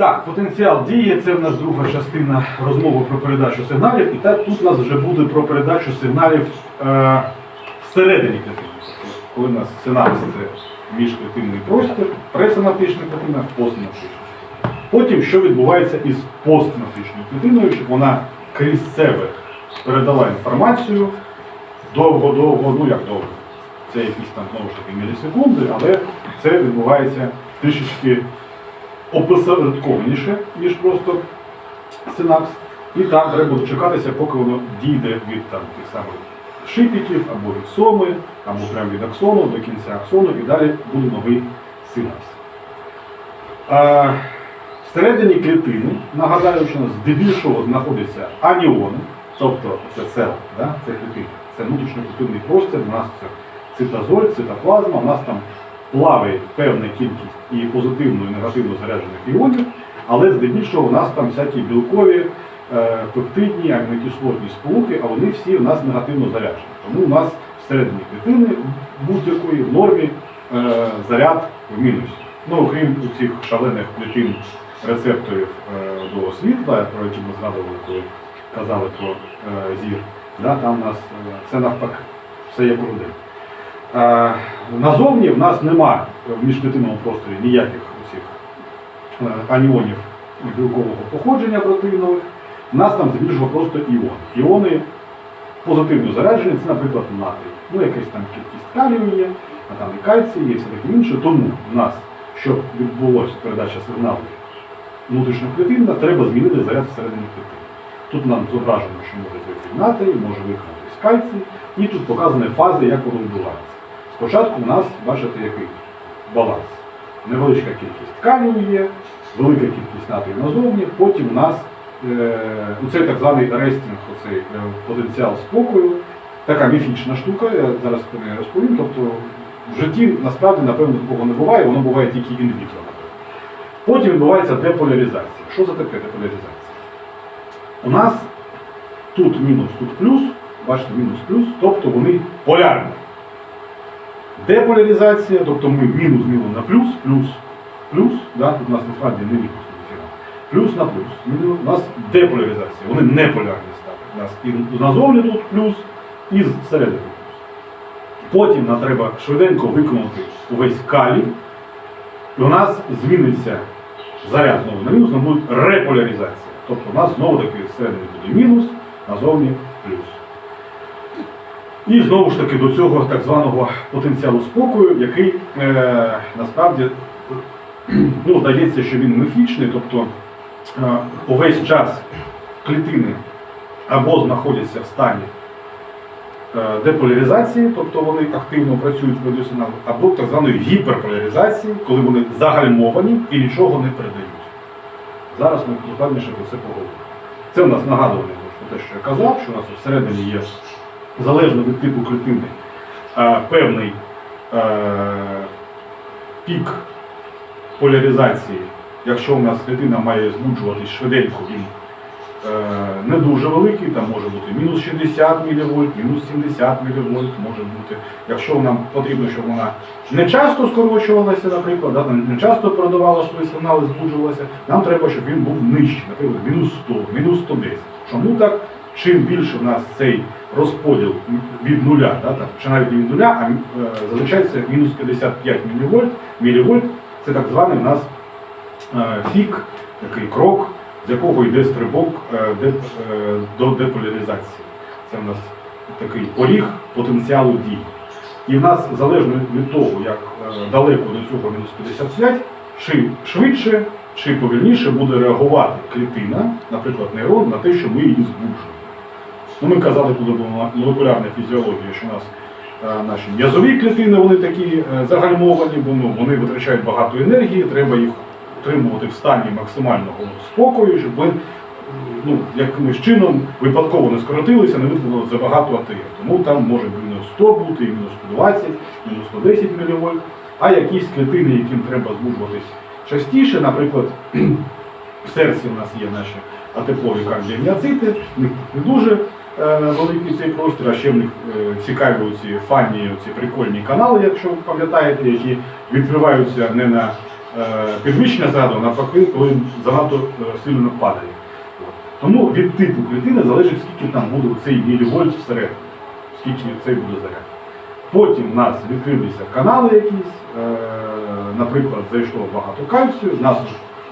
Так, потенціал дії це в нас друга частина розмови про передачу сигналів. І так тут у нас вже буде про передачу сигналів е, всередині клітини. Коли у нас синапс це міжклітинний простір, пресинаптична клітина, постсинаптична. Потім, що відбувається із постсинаптичною клітиною, щоб вона крізь себе передала інформацію довго-довго, ну як довго. Це якісь там знову ж таки мілісекунди, але це відбувається трішечки опосередкованіше, ніж просто синапс. І там треба дочекатися, поки воно дійде від там, тих самих шипіків або від соми, або прямо від аксону до кінця аксону, і далі буде новий синапс. А, всередині клітини, нагадаю, що здебільшого знаходяться аніони, тобто це сел, да? це клітина, це внутрішньоклітинний простір, у нас це цитозоль, цитоплазма, у нас там плаває певна кількість і позитивно, і негативно заряджених іонів, але здебільшого у нас там всякі білкові, е, пептидні, амінокислотні сполуки, а вони всі у нас негативно заряджені. Тому у нас всередині клітини будь-якої в нормі е, заряд в мінусі. Ну, окрім цих шалених клітин рецепторів е, до світла, про які ми згадували, коли казали про зір, да, там у нас все навпаки, все як у людей. Е, Назовні в нас нема в міжклітинному просторі ніяких цих аніонів білкового походження протеїнових. У нас там здебільшого просто іони. Іони позитивно заряджені, це, наприклад, натрій. Ну, якась там кількість калію є, а там і кальцій є, і все таке інше. Тому в нас, щоб відбулося передача сигналу внутрішньоклітинна, треба змінити заряд всередині клітини. Тут нам зображено, що може бути натрій, може виконатись кальцій, і тут показані фази, як воно відбувається. Спочатку у нас, бачите, який баланс. Невеличка кількість калію є, велика кількість натрію назовні, потім у нас е, оцей так званий рестінг, оцей е, потенціал спокою, така міфічна штука, я зараз про неї розповім. Тобто в житті насправді, напевно, такого не буває, воно буває тільки інвітро. Потім відбувається деполяризація. Що за таке деполяризація? У нас тут мінус, тут плюс, бачите, мінус плюс, тобто вони полярні. Деполяризація, тобто ми мінус змінили на плюс, плюс, плюс, да, тут у нас насправді не мінус. Плюс на плюс. У нас деполяризація, вони не полярні стали. У нас і назовні тут плюс, і зсередини плюс. Потім нам треба швиденько виконати увесь калій, і у нас зміниться заряд знову на мінус, нам буде реполяризація. Тобто у нас знову таки всередині буде мінус, назовні плюс. І знову ж таки до цього так званого потенціалу спокою, який е, насправді ну, здається, що він міфічний, тобто е, увесь час клітини або знаходяться в стані е, деполяризації, тобто вони активно працюють з або так званої гіперполяризації, коли вони загальмовані і нічого не передають. Зараз ми докладніше про це поговоримо. Це у нас нагадування про те, що я казав, що у нас всередині є залежно від типу клітини, певний пік поляризації. Якщо у нас клітина має збуджуватись швиденько, він е, не дуже великий, там може бути мінус 60 мВ, мінус 70 мВ може бути. Якщо нам потрібно, щоб вона не часто скорочувалася, наприклад, не часто передавала свої сигнали, збуджувалася, нам треба, щоб він був нижчий, наприклад, мінус 100, мінус 110. Чому так? Чим більше в нас цей розподіл від нуля, да, там, чи навіть не від нуля, а е, це мінус 55 мВ, мілівольт, це так званий у нас е, пік, такий крок, з якого йде стрибок е, де, е, до деполяризації. Це в нас такий поріг потенціалу дій. І в нас залежно від того, як е, далеко до цього мінус 55, чи швидше, чи повільніше буде реагувати клітина, наприклад, нейрон, на те, що ми її збуджуємо. Ну, ми казали, коли була молекулярна фізіологія, що у нас е, наші м'язові клітини вони такі е, загальмовані, бо ну, вони витрачають багато енергії, треба їх утримувати в стані максимального спокою, щоб ви ну, якимось чином випадково не скоротилися, не виконали забагато АТФ. Тому там може мінус 100 бути, і мінус 120, мінус 110 мВ, а якісь клітини, яким треба збуджуватись частіше, наприклад, в серці у нас є наші атеплові кардіоміоцити, не дуже е, великий цей простір, а ще в них е, цікаві ці фанні, ці прикольні канали, якщо ви пам'ятаєте, які відкриваються не на е, підвищення заряду, навпаки, коли занадто сильно падає. Тому від типу клітини залежить, скільки там буде цей мілівольт всередині, скільки цей буде заряд. Потім в нас відкрилися канали якісь, наприклад, зайшло багато кальцію, в нас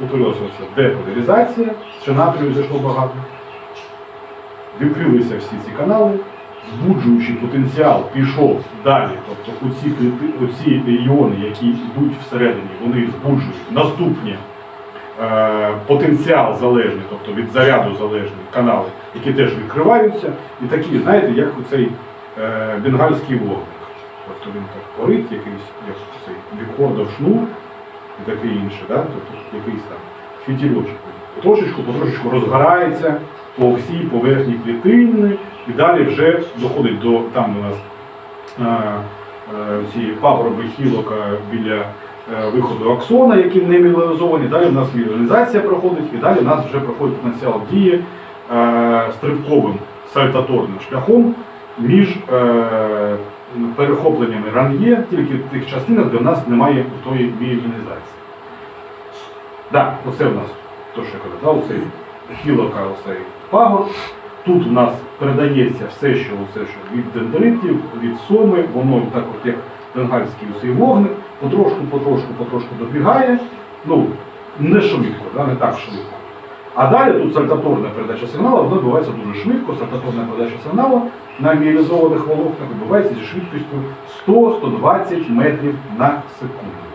утворилася деполяризація, ще натрію зайшло багато. Відкрилися всі ці канали, збуджуючий потенціал пішов далі. Тобто оці, оці іони, які йдуть всередині, вони збуджують наступні е, потенціал залежні, тобто від заряду залежні канали, які теж відкриваються. І такі, знаєте, як оцей е, бенгальський вогник. Тобто він так горить, якийсь як цей бікордов шнур і таке інше, да? тобто якийсь там фітільочок. Потрошечку, потрошечку розгорається по всій поверхні клітини і далі вже доходить до там у нас е, е, ці пагорби хілок е, біля виходу аксона, які не мілінізовані. Далі в нас мілінізація проходить, і далі в нас вже проходить потенціал дії стрибковим сальтаторним шляхом між перехопленнями ран'є, тільки в тих частинах, де в нас немає тої мілінізації. Так, оце в нас то, що я казав, да, оцей хілока, оцей пагор. Тут у нас передається все, що, оце, що від дендритів, від соми, воно так от як бенгальський цей вогник, потрошку, потрошку, потрошку добігає. Ну, не швидко, да, не так швидко. А далі тут сальтаторна передача сигналу, вона відбувається дуже швидко. Сальтаторна передача сигналу на міалізованих волокнах відбувається зі швидкістю 100-120 метрів на секунду.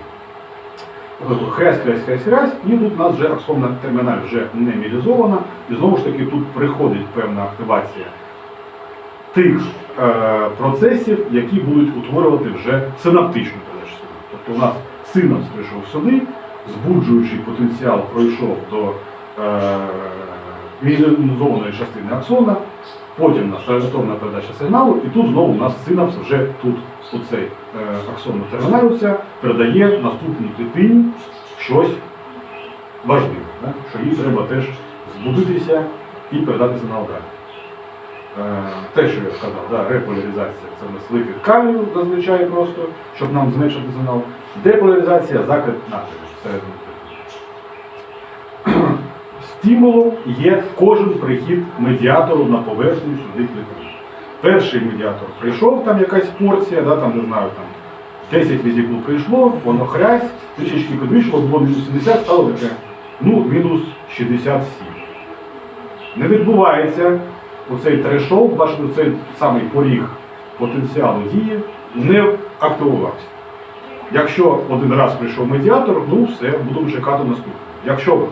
Хрясь, хрясь, хрясь, хрясь, і тут у нас вже аксонна терміналь вже не мілізована. І знову ж таки тут приходить певна активація тих е, процесів, які будуть утворювати вже синаптичну сигналу. Тобто у нас синапс прийшов сюди, збуджуючий потенціал пройшов до е, мілінізованої частини аксона, потім у нас радіаторна передача сигналу, і тут знову у нас синапс вже тут оцей е, аксонно терміналюється, передає наступній клітині щось важливе, да? що їй треба теж збудитися і передати сигнал далі. Е, Те, що я сказав, да, реполяризація це нас викид калію зазвичай просто, щоб нам зменшити сигнал. Деполяризація натрію всередині. Стимулом є кожен прихід медіатору на поверхню сюди клітини. Перший медіатор прийшов, там якась порція, да, там, не знаю, там 10 візикул прийшло, воно хрясь, трішечки підвищило, було мінус 70, стало таке, ну, мінус 67. Не відбувається оцей трешов, бачите, цей самий поріг потенціалу дії не активувався. Якщо один раз прийшов медіатор, ну все, будемо чекати наступного. Якщо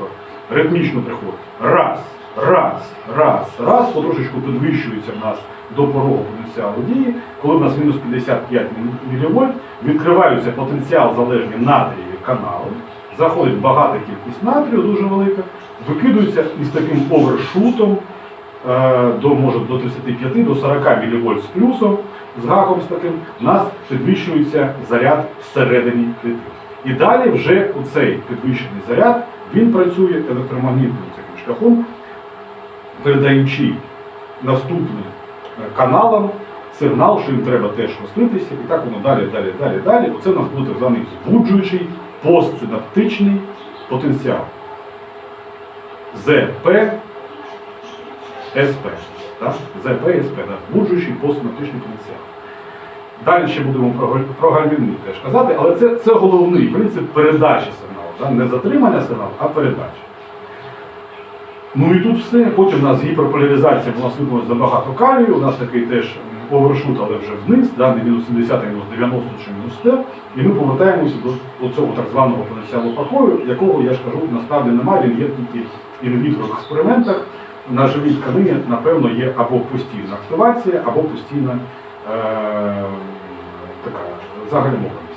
ритмічно приходить, раз, раз, раз, раз, потрошечку підвищується в нас до порогу потенціалу дії, коли в нас мінус 55 мВ, відкриваються потенціал залежні натрієві канали, заходить багата кількість натрію, дуже велика, викидується із таким овершутом е, до, може, до 35 до 40 мВ з плюсом, з гаком з таким, у нас підвищується заряд всередині клітини. І далі вже у цей підвищений заряд він працює електромагнітним таким шляхом, передаючи наступним е, каналам сигнал, що їм треба теж розкритися, і так воно далі, далі, далі, далі. Оце у нас буде так званий збуджуючий постсинаптичний потенціал. ЗП СП. ЗП СП, збуджуючий постсинаптичний потенціал. Далі ще будемо про гальмівник теж казати, але це, це головний принцип передачі сигналу. Да? Не затримання сигналу, а передачі. Ну і тут все. Потім у нас гіперполяризація, у нас виконується забагато калію, у нас такий теж овершут, але вже вниз, да? не мінус 70, а мінус 90 чи мінус 100. І ми повертаємося до, до цього так званого потенціалу покою, якого, я ж кажу, насправді немає, він є тільки інвітро в експериментах. На живій тканині, напевно, є або постійна активація, або постійна е, така загальмованість.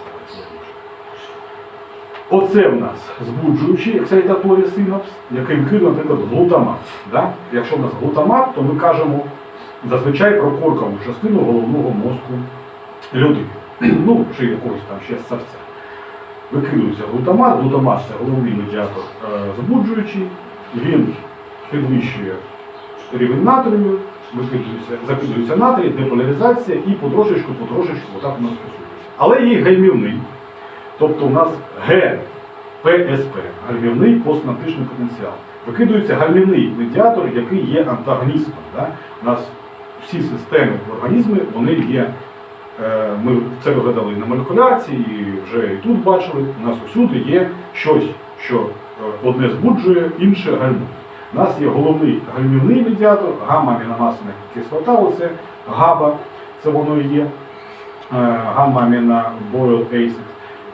Оце в нас збуджуючий ексайтаторій синапс, який викидує, наприклад, глутамат. Да? Якщо в нас глутамат, то ми кажемо зазвичай про коркову частину головного мозку людини. Ну, чи якогось там ще савця. Викидується глутамат, глутамат це головний медіатор е, збуджуючий, він підвищує рівень натрію, закидується натрій, деполяризація і потрошечку, потрошечку отак у нас працюється. Але є гаймівний. Тобто у нас Г ПСП гальмівний постсинаптичний потенціал. Викидується гальмівний медіатор, який є антагоністом. Да? У нас всі системи в організмі вони є. е, Ми це і на молекулярці, і вже і тут бачили. У нас усюди є щось, що е, одне збуджує, інше гальмує. У нас є головний гальмівний медіатор, гамма-аміномасляна кислота, оце ГАБА, це воно і є е, гамма-аміна boil acid.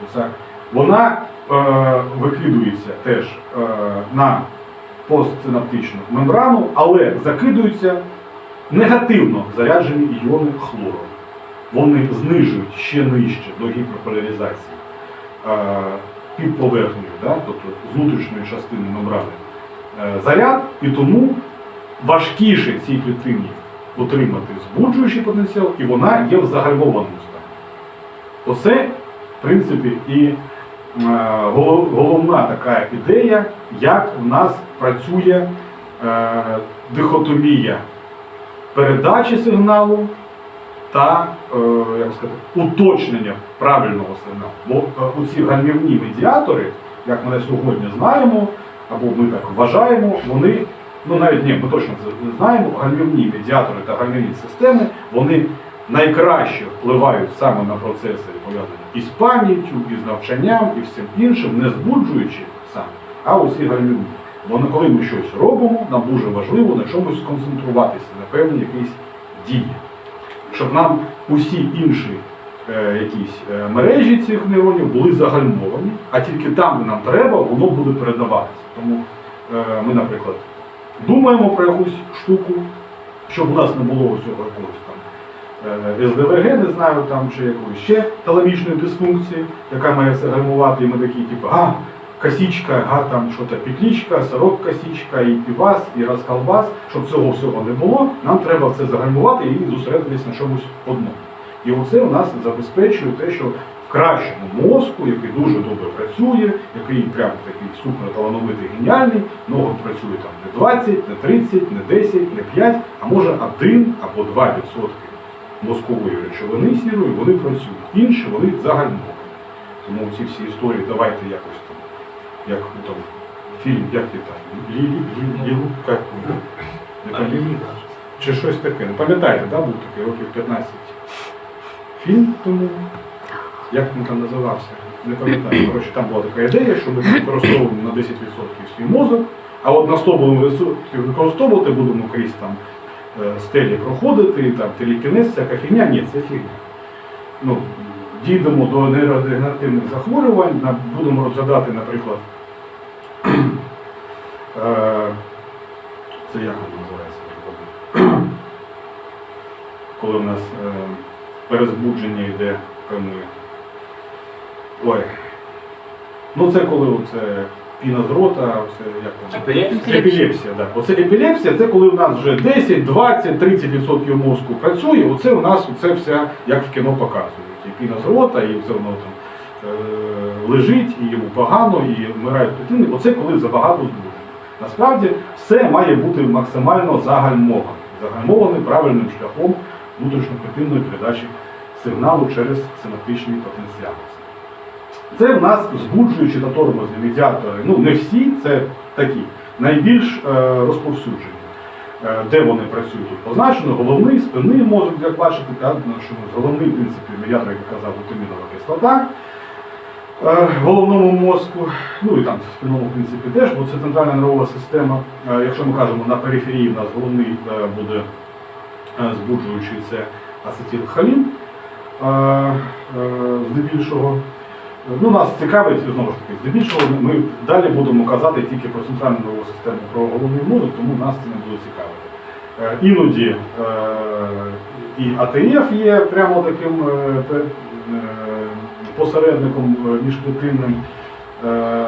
Оце. Вона е, викидується теж е, на постсинаптичну мембрану, але закидуються негативно заряджені іони хлору. Вони знижують ще нижче до гіперполяризації е, під поверхнею, да, тобто з внутрішньої частини мембрани е, заряд, і тому важкіше цій клітині отримати збуджуючий потенціал, і вона є в загальмованому стані. Оце, принципі, і е, головна така ідея, як в нас працює е, дихотомія передачі сигналу та е, як сказати, уточнення правильного сигналу. Бо оці гальмівні медіатори, як ми на сьогодні знаємо, або ми так вважаємо, вони, ну навіть ні, ми точно це не знаємо, гальмівні медіатори та гальмівні системи, вони найкраще впливають саме на процеси, пов'язані із пам'яттю, із навчанням і всім іншим, не збуджуючи саме, а оці гальмівні. Бо коли ми щось робимо, нам дуже важливо на чомусь сконцентруватися, на певній якійсь дії. Щоб нам усі інші е, якісь е, мережі цих нейронів були загальмовані, а тільки там, де нам треба, воно буде передаватися. Тому е, ми, наприклад, думаємо про якусь штуку, щоб у нас не було цього якогось СДВГ, не знаю, там, чи якоїсь ще таламічної дисфункції, яка має все гальмувати, і ми такі, типу, а, косичка, а там що-то петлічка, сорок косичка, і півас, і розколбас, щоб цього всього не було, нам треба це загальмувати і зосередитись на чомусь одному. І оце у нас забезпечує те, що в кращому мозку, який дуже добре працює, який прям такий супер талановитий, геніальний, ногу працює там не 20, не 30, не 10, не 5, а може 1 або 2 мозкової речовини сірої, вони працюють. Інші вони загальмовані. Тому ці всі історії давайте якось там, як ну, там, фільм, як є там, Лілі, Лілі, ну. Чи щось таке. Не пам'ятаєте, да, був такий років 15 фільм тому, як він там називався, не пам'ятаю. Коротше, там була така ідея, що ми використовуємо на 10% свій мозок, а от на 100 будемо вису- використовувати, будемо крізь там стелі проходити, там телекінез, всяка фігня. Ні, це фігня. Ну, дійдемо до нейродегенеративних захворювань, будемо розглядати, наприклад, е, це як воно називається? Коли в нас е, перезбудження йде певної. Ой. Ну це коли оце піна з рота, це як? Епілепсія? Епілепсія, так. Оце епілепсія, це коли в нас вже 10, 20, 30% мозку працює, оце у нас оце все, як в кіно показують. І піна з рота, і це воно там е, лежить, і йому погано, і вмирають клітини. Оце коли забагато збудження. Насправді все має бути максимально загальмоване. Загальмований правильним шляхом внутрішньоклітинної передачі сигналу через синаптичний потенціал. Це в нас збуджуючі та тормозні медіатори. Ну, не всі, це такі, найбільш е, розповсюджені. Е, де вони працюють тут позначено, головний, спинний мозок, як бачите, так, ну, що головний в принципі, медіатор, як казав, глутамінова кислота е, в головному мозку, ну і там в спинному в принципі теж, бо це центральна нервова система. Якщо ми кажемо на периферії, у нас головний буде збуджуючий це ацетилхолін, здебільшого. Ну, нас цікавить, знову ж таки, здебільшого ми далі будемо казати тільки про центральну нервову систему, про головний мозок, тому нас це не буде цікавити. Е, Іноді е, і АТФ є прямо таким е, посередником міжклітинним е,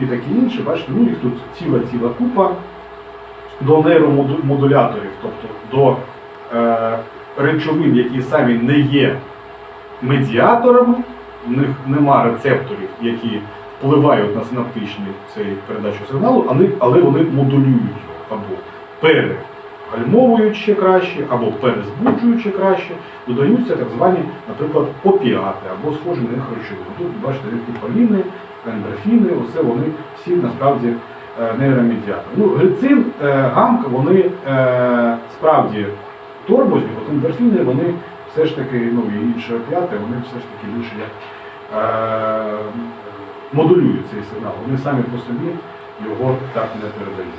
і, таке інше. Бачите, ну їх тут ціла ціла купа до нейромодуляторів, тобто до речовин, які самі не є медіаторами, в них нема рецепторів, які впливають на синаптичний цей передачу сигналу, але, вони модулюють його або перегальмовують ще краще, або перезбуджують ще краще, додаються так звані, наприклад, опіати або схожі на них речовини. Тут бачите рідкофаліни, ендорфіни, усе вони всі насправді е, нейромедіатори. Ну, глицин, е, гамк, вони е, справді тормозні, от ендорфіни, вони все ж таки, ну і інші опіати, вони все ж таки більше як е, модулюють цей сигнал. Вони самі по собі його так не передають.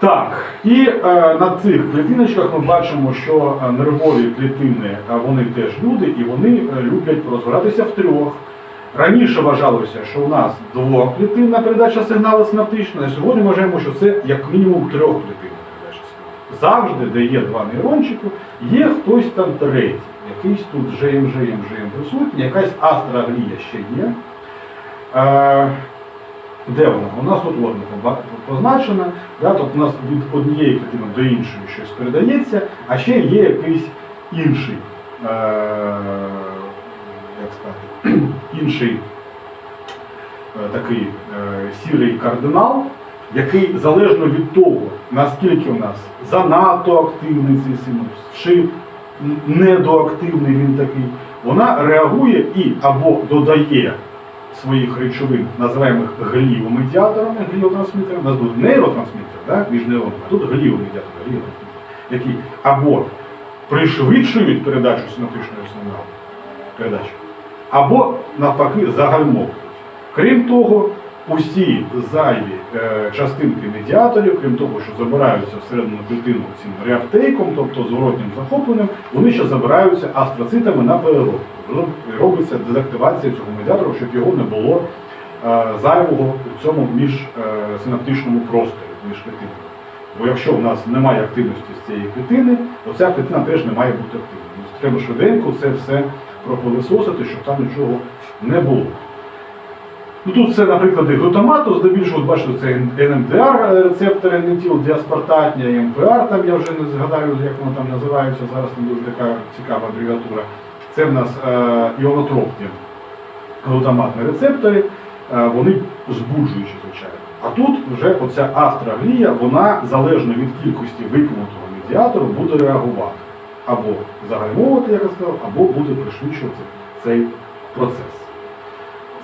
Так, і е, на цих клітиночках ми бачимо, що е, нервові клітини е, вони теж люди і вони е, люблять розгоратися в трьох. Раніше вважалося, що у нас двоклітинна передача сигналу синаптична, а сьогодні вважаємо, що це як мінімум передача сигналу. Завжди, де є два нейрончики, є хтось там третій, якийсь тут ЖМ, ЖМ, ЖМ присутній, якась астроглія ще є. Е, де вона? У нас тут от позначена, да, тобто у нас від однієї клітини до іншої щось передається, а ще є якийсь інший, е, як сказати, інший е, такий е, сірий кардинал, який залежно від того, наскільки у нас занадто активний цей синус, чи недоактивний він такий, вона реагує і або додає своїх речовин, називаємо гліомедіаторами, гліотрансмітерами, нас будуть нейротрансмітери да, між нейронами, а тут гліомедіатори, гліотрансмітери, які або пришвидшують передачу синаптичного сигналу, передачу, або навпаки загальмовують. Крім того, усі зайві е, частинки медіаторів, крім того, що забираються всередину клітину цим реаптейком, тобто зворотнім захопленням, вони ще забираються астроцитами на переробку. Роб- Робиться дезактивація цього медіатора, щоб його не було е, зайвого в цьому між е, просторі, між клітинами. Бо якщо в нас немає активності з цієї клітини, то ця клітина теж не має бути активною. Тобто Треба швиденько це все пропилисосити, щоб там нічого не було. Ну, тут це, наприклад, глутамату, здебільшого, от бачите, це НМДР рецептори діаспартатні, і МПР, там я вже не згадаю, як воно там називається, зараз не дуже така цікава абревіатура. Це в нас е, іонотропні глутаматні рецептори, е, вони збуджуючі, звичайно. А тут вже оця астроглія, вона залежно від кількості викинутого медіатору буде реагувати. Або загальмовувати, як я сказав, або буде пришвидшувати цей процес.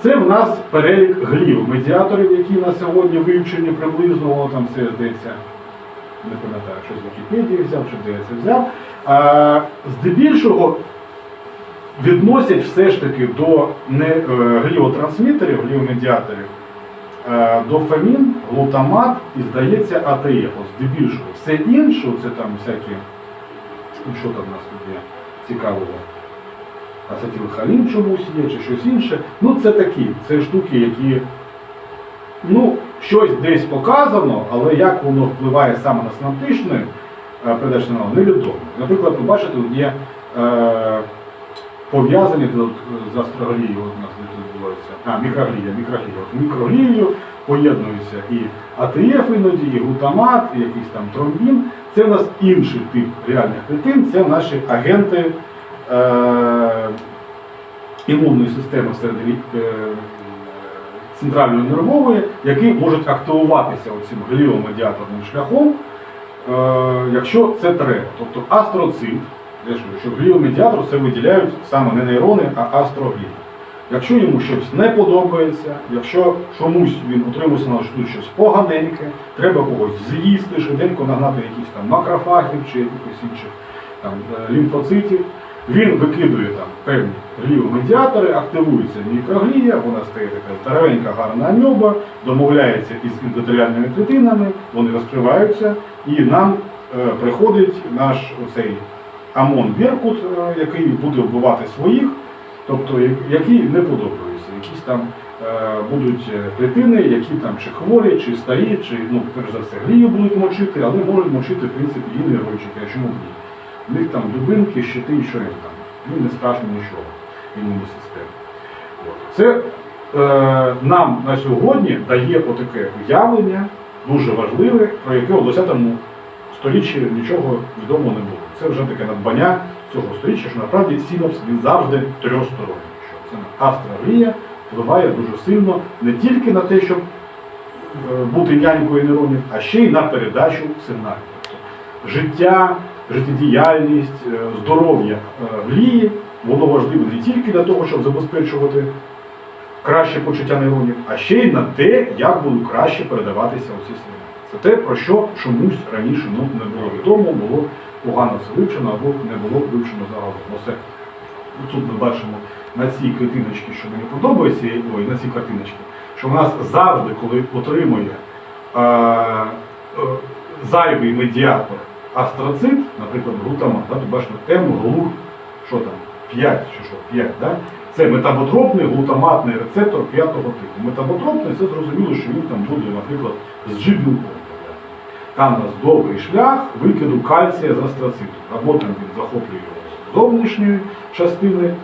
Це в нас перелік глів медіаторів, які на сьогодні вивчені приблизно, там все здається, не пам'ятаю, що з Вікіпедії взяв, чи де я це взяв. А, здебільшого відносять все ж таки до не е, гліотрансмітерів, гліомедіаторів, е, дофамін, глутамат і, здається, АТФ. Здебільшого. Все інше, це там всякі, ну що там у нас тут є цікавого ацетилхолін чомусь є, чи щось інше. Ну, це такі, це штуки, які ну, щось десь показано, але як воно впливає саме на синаптичне е, невідомо. Наприклад, ви бачите, тут є е, пов'язані з астроглією, у нас відбувається, а, мікроглія, мікроглія. От мікроглією поєднуються і АТФ іноді, і глутамат, і якийсь там тромбін. Це в нас інший тип реальних клітин, це наші агенти е, імунної системи всередині е, центральної нервової, які можуть активуватися оцим гліомедіаторним шляхом, е, якщо це треба. Тобто астроцит, що гліомедіатор це виділяють саме не нейрони, а астроглії. Якщо йому щось не подобається, якщо чомусь він отримує сигнал, що тут щось поганеньке, треба когось з'їсти, швиденько нагнати якісь там макрофагів чи якихось інших там, е, лімфоцитів, він викидує там певні гліомедіатори, активується мікроглія, вона стає така здоровенька гарна амьоба, домовляється із ендотеліальними клітинами, вони розкриваються, і нам е, приходить наш оцей Амон Беркут, е, який буде вбивати своїх, тобто які не подобаються, якісь там е, будуть е, клітини, які там чи хворі, чи старі, чи ну, перш за все, глію будуть мочити, але можуть мочити в принципі і нейрончики, а чому ні? У них там дубинки, щити і що їм там. Їм не страшно нічого, імунна система. Це е, нам на сьогодні дає отаке уявлення, дуже важливе, про яке у 20-му сторіччі нічого відомо не було. Це вже таке надбання цього сторіччя, що насправді синапс він завжди трьохсторонній. Це астрогрія впливає дуже сильно не тільки на те, щоб е, бути нянькою нейронів, а ще й на передачу сигналів. Тобто життя, життєдіяльність, е, здоров'я е, глії, воно важливе не тільки для того, щоб забезпечувати краще почуття нейронів, а ще й на те, як будуть краще передаватися оці сигнали. Це те, про що чомусь раніше ну, не було відомо, було погано все вивчено або не було вивчено загалом. Тут ми бачимо на цій клітиночці, що мені подобається, ой, на цій картиночці, що в нас завжди, коли отримує е, е, зайвий медіатор астроцит, наприклад, глутамат, да, то бачимо М глух, що там, 5 чи що, 5, да? це метаботропний глутаматний рецептор п'ятого типу. Метаботропний це зрозуміло, що він там буде, наприклад, з G-білком. Там у нас довгий шлях викиду кальція з астроциту. Або там він захоплює його з зовнішньої частини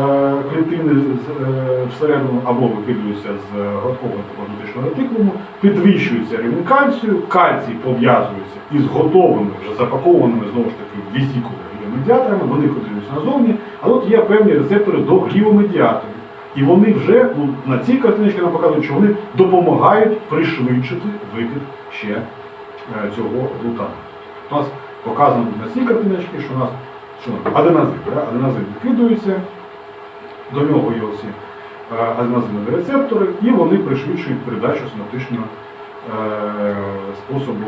е, клітини е, всередину, або викидується з гладкого антибіотичного ретикулуму, підвищується рівень кальцію, кальцій пов'язується із готовими, вже запакованими знову ж таки в візікули медіаторами, вони кодуються назовні, а тут є певні рецептори до гліомедіаторів. І вони вже ну, на цій картиночці нам показують, що вони допомагають пришвидшити викид ще е, цього глутану. У нас показано на цій картиночці, що у нас що, аденозин, да? аденозин викидується, до нього є оці е, аденозинові рецептори, і вони пришвидшують передачу синаптичного е, способу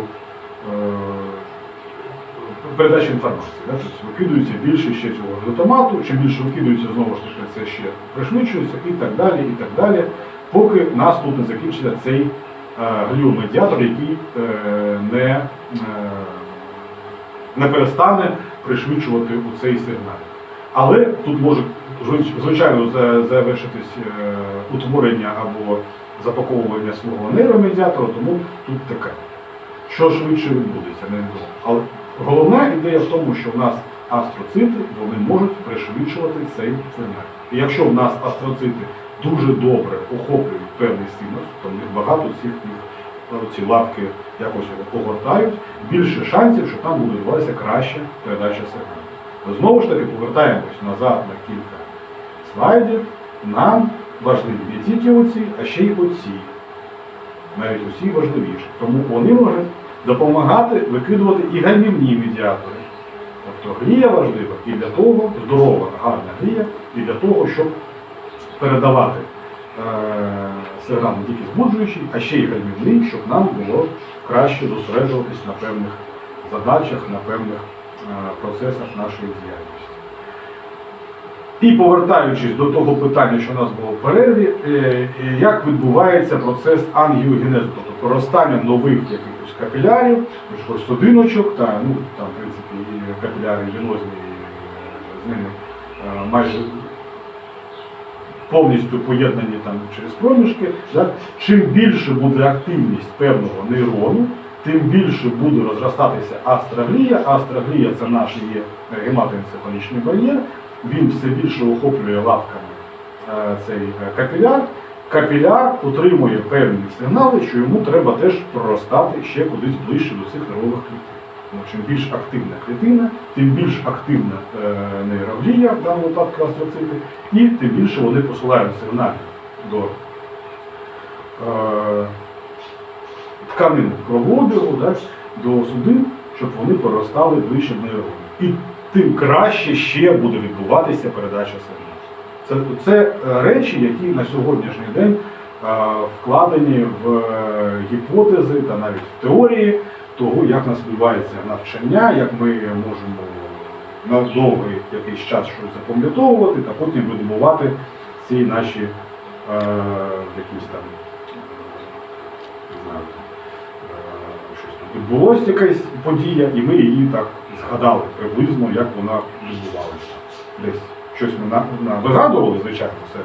передачі інформації. Тобто викидується більше ще цього глютамату, чим більше викидується, знову ж таки, це ще пришвидшується і так далі, і так далі, поки нас тут не закінчиться цей е, гліомедіатор, який е, не, е, не перестане пришвидшувати у цей сигнал. Але тут може звичайно завершитись е, утворення або запаковування свого нейромедіатора, тому тут таке. Що швидше відбудеться. Але головна ідея в тому, що в нас астроцити вони можуть пришвидшувати цей сигнал. І якщо в нас астроцити дуже добре охоплюють певний синус, то в них багато цих їх е, ці лапки якось огортають, більше шансів, що там буде відбуватися краща передача сигналу. Знову ж таки повертаємось назад на кілька слайдів. Нам важливі не тільки оці, а ще й оці. Навіть усі важливіші. Тому вони можуть допомагати викидувати і гальмівні медіатори. Тобто грія важлива і для того, здорова, гарна грія, і для того, щоб передавати е, сигнал не тільки збуджуючий, а ще й гальмівний, щоб нам було краще зосереджуватись на певних задачах, на певних е, процесах нашої діяльності. І повертаючись до того питання, що у нас було в перерві, е, е, як відбувається процес ангіогенезу, тобто проростання нових якихось капілярів, судиночок, та, ну, там, в принципі, і капіляри венозні е, з ними е, майже повністю поєднані там через проміжки. Так? Чим більше буде активність певного нейрону, тим більше буде розростатися астроглія. Астроглія це наш є гематоенцефалічний бар'єр. Він все більше охоплює лапками е, цей капіляр. Капіляр отримує певні сигнали, що йому треба теж проростати ще кудись ближче до цих нервових клітин. Чим більш активна клітина, тим більш активна е, нейроглія, в даному випадку астроцити, і тим більше вони посилають сигнали до е, тканин кровообігу, да, до судин, щоб вони проростали ближче до нейронів. І тим краще ще буде відбуватися передача сигналу. Це, це е, речі, які на сьогоднішній день е, вкладені в е, гіпотези та навіть в теорії того, як нас відбувається навчання, як ми можемо на довгий якийсь час щось запам'ятовувати та потім видобувати ці наші е, якісь там щось там відбулося якась подія, і ми її так згадали приблизно, як вона відбувалася. Десь щось ми вигадували, звичайно, все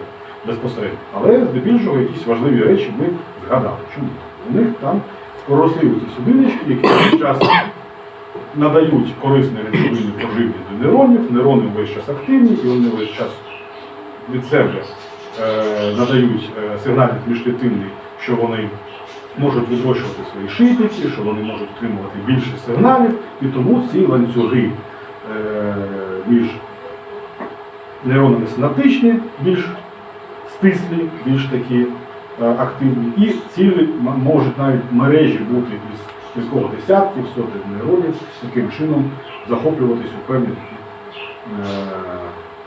безпосередньо, але здебільшого якісь важливі речі ми згадали. Чому? У них там поросли ці судиночки, які весь час надають корисні речовини поживні до нейронів, нейрони весь час активні, і вони весь час від себе е, надають е, сигнал міжклітинний, що вони можуть відрощувати свої шипики, що вони можуть отримувати більше сигналів, і тому ці ланцюги е, між нейронами синаптичні, більш стислі, більш такі е, активні, і цілі можуть навіть мережі бути із кількох десятків, сотень нейронів, таким чином захоплюватись у певні такі е,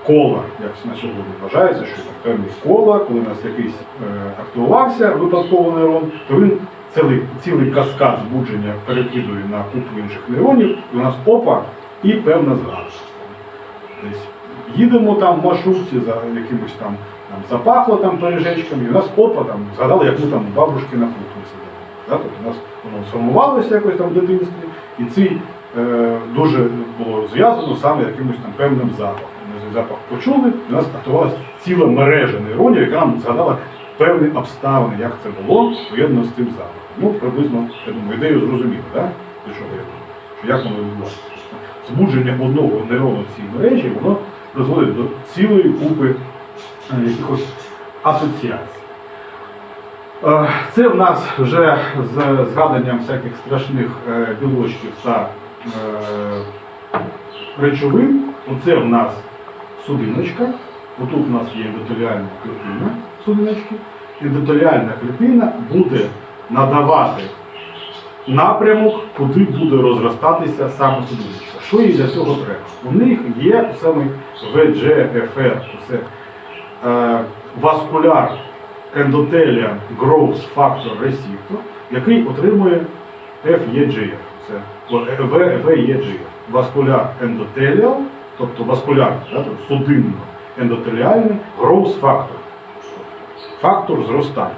кола, як на сьогодні вважається, що там певні кола, коли у нас якийсь е, активувався випадково нейрон, то він цілий, цілий каскад збудження перекидує на купу інших нейронів, і у нас опа і певна згадка. Їдемо там в маршрутці за якимось там, там запахло там пиріжечками, і у нас опа там згадали, як ми там бабушки на кухні сиділи. Да? Тобто у нас воно сформувалося якось там в дитинстві, і цей е, дуже було зв'язано саме якимось там певним запахом. Ми цей запах почули, і у нас актувалася ціла мережа нейронів, яка нам згадала певні обставини, як це було поєднано з цим запахом. Ну, приблизно, я думаю, ідею зрозуміло, да? До чого я думаю? Що як воно відбувається. Збудження одного нейрону в цій мережі, воно призводить до цілої купи е, якихось асоціацій. Е, Це в нас вже з згаданням всяких страшних е, білочків та речовин. Оце в нас судиночка. Отут у нас є ендотеліальна клітина судиночки. Ендотеліальна клітина буде надавати напрямок, куди буде розростатися саме судиночка. Що їй для цього треба? У них є саме VGFR, це е, васкуляр Endothelial Growth Factor Receptor, який отримує FEGF. Це VEGF. Васкуляр ендотеліал, тобто васкуляр, да, тобто судинно-ендотеліальний growth factor. Фактор зростання.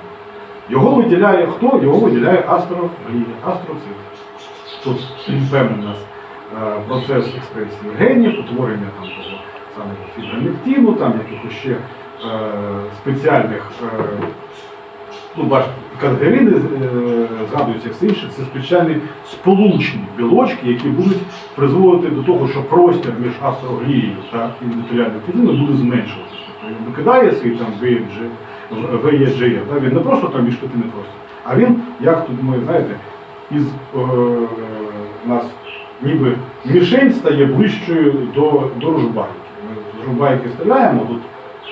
Його виділяє хто? Його виділяє астроглія, астроцит. Тут певний нас процес експресії генів, утворення там того самого фібронектину, там якихось ще е, спеціальних, е, ну бачите, е, згадуються все інше, це спеціальні сполучні білочки, які будуть призводити до того, що простір між астроглією та індотеліальною клітиною буде зменшуватися. Тобто Він викидає свій там VEG, да, він не просто там між клітини просто, а він, як тут ми знаєте, із е, нас ніби мішень стає ближчою до, до ружбайки. Ми з ружбайки стріляємо тут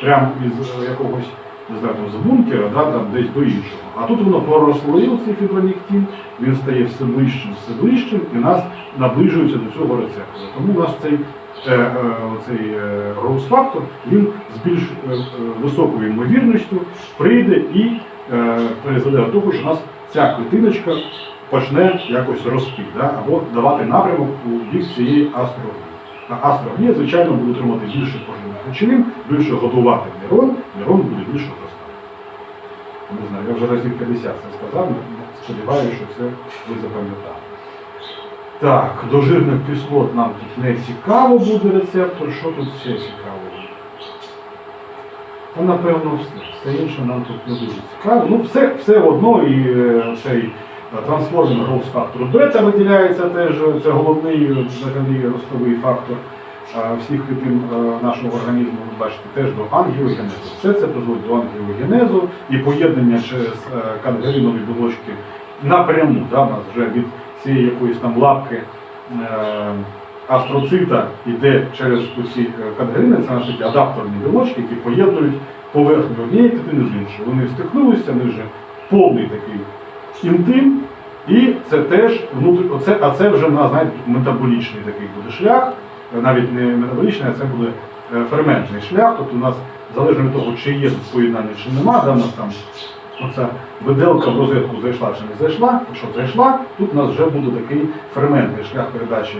прямо із е, якогось не знаю, з бункера, да, там, десь до іншого. А тут воно проросло цей фібронектин, він стає все ближчим, все ближчим і нас наближується до цього рецептора. Тому у нас цей, е, е, цей е, гроус-фактор він з більш високою ймовірністю прийде і призведе до того, що у нас ця клітиночка почне якось рости, да, або давати напрямок у бік цієї астрології. А астрологія, звичайно, буде отримати більше поживних речовин, більше годувати нейрон, нейрон буде більше зростати. Не знаю, я вже разів 50 це сказав, сподіваюся, що це ви запам'ятали. Так, до жирних кислот нам тут не цікаво буде рецептор, що тут ще цікаво? буде? Та напевно все. Все інше нам тут не дуже цікаво. Ну, все, все одно і е, цей трансформер гроус фактору бета виділяється теж, це головний е, взагалі ростовий фактор е, всіх клітин е, нашого організму, ви бачите, теж до ангіогенезу. Все це призводить до ангіогенезу і поєднання через е, кадгерінові білочки напряму. Да, нас вже від цієї якоїсь там лапки е, астроцита йде через усі е, кадгерини, це наші адапторні білочки, які поєднують поверхню однієї клітини з іншою. Вони стикнулися, вони вже повний такий інтим, і це теж внутрі, оце, а це вже на знаєте, метаболічний такий буде шлях, навіть не метаболічний, а це буде е, ферментний шлях. Тобто у нас залежно від того, чи є тут поєднання, чи нема, да, у нас там оця виделка в розетку зайшла чи не зайшла. Якщо зайшла, тут у нас вже буде такий ферментний шлях передачі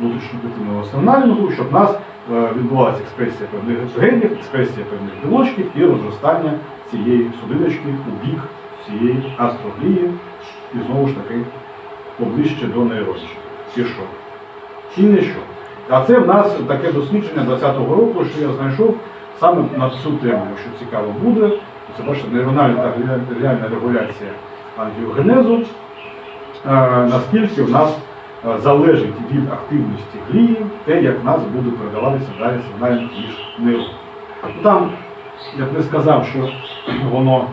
внутрішньоклітинного осигнального, щоб в нас е, відбувалася експресія певних генів, експресія певних білочків і розростання цієї судиночки у бік цієї астроглії і знову ж таки поближче до нейрончиків. І що? І не що. А це в нас таке дослідження 20-го року, що я знайшов саме на цю тему, якщо цікаво буде. Це бачите, нейрональна та реальна регуляція ангіогенезу, е, наскільки в нас е, залежить від активності глії, те, як в нас буде передаватися далі сигнал між нейронами. Ну, Там я не сказав, що воно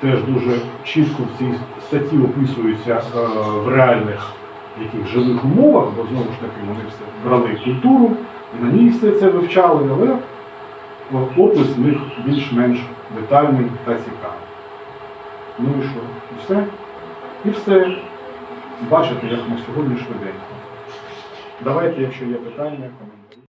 теж дуже чітко в цій статті описується е, в реальних яких живих умовах, бо знову ж таки вони все брали культуру і на ній все це вивчали, але опис в них більш-менш детальний та цікавий. Ну і що? І все? І все. Бачите, як ми сьогодні швиденько. Давайте, якщо є питання.